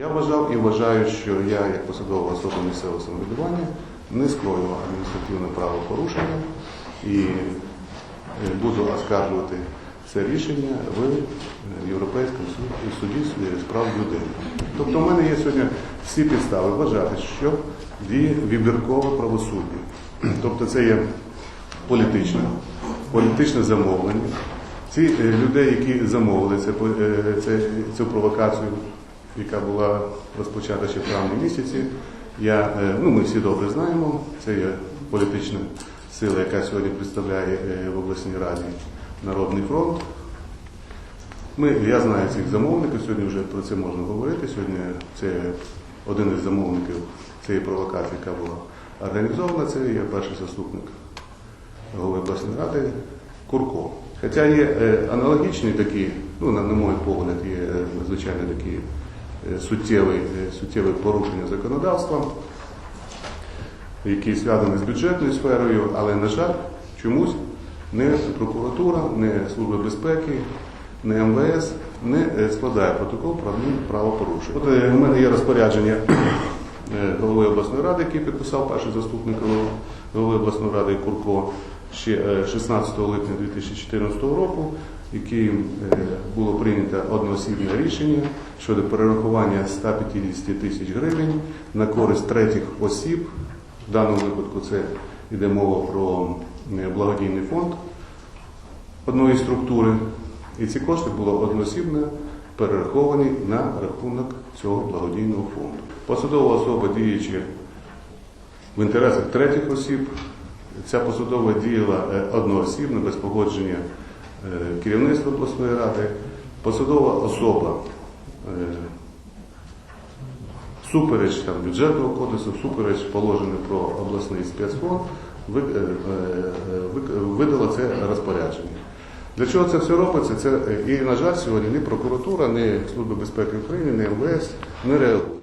Я вважав і вважаю, що я, як посадова особа місцевого самоврядування, не скоював адміністративне правопорушення і е, буду оскаржувати це рішення в е, Європейському суді, суді з прав людини. Тобто в мене є сьогодні всі підстави вважати, що діє вибіркове правосуддя. Тобто це є політичне, політичне замовлення. Ці е, людей, які замовили це, е, це, цю провокацію, яка була розпочата ще в травні місяці, я, е, ну, ми всі добре знаємо, це є політична сила, яка сьогодні представляє е, в обласній раді Народний фронт. Ми, я знаю цих замовників, сьогодні вже про це можна говорити. Сьогодні це один із замовників цієї провокації, яка була організована, це є перший заступник голови обласної ради Курко. Хоча є е, аналогічні такі, ну, на, мой погляд, є надзвичайно такі е, е, порушення законодавства, які зв'язані з бюджетною сферою, але, на жаль, чомусь не прокуратура, не Служба безпеки, не МВС не е, складає протокол про правопорушення. От у мене є розпорядження голови обласної ради, який підписав перший заступник голови- обласної ради Курко ще е, 16 липня 2014 року, яким е, було прийнято одноосібне рішення щодо перерахування 150 тисяч гривень на користь третіх осіб. В даному випадку це йде мова про е, благодійний фонд одної структури. І ці кошти були одноосібно перераховані на рахунок цього благодійного фонду. Посадова особа діючи в інтересах третіх осіб, ця посадова діяла е, одноосібно, без погодження е, керівництва обласної ради. Посадова особа е, всупереч там, бюджетного кодексу, всупереч положення про обласний спецфонд, е, ви- видала це розпорядження. Для чого це все робиться? Це, і, на жаль, сьогодні ні прокуратура, ні Служба безпеки України, ні МВС не реагують.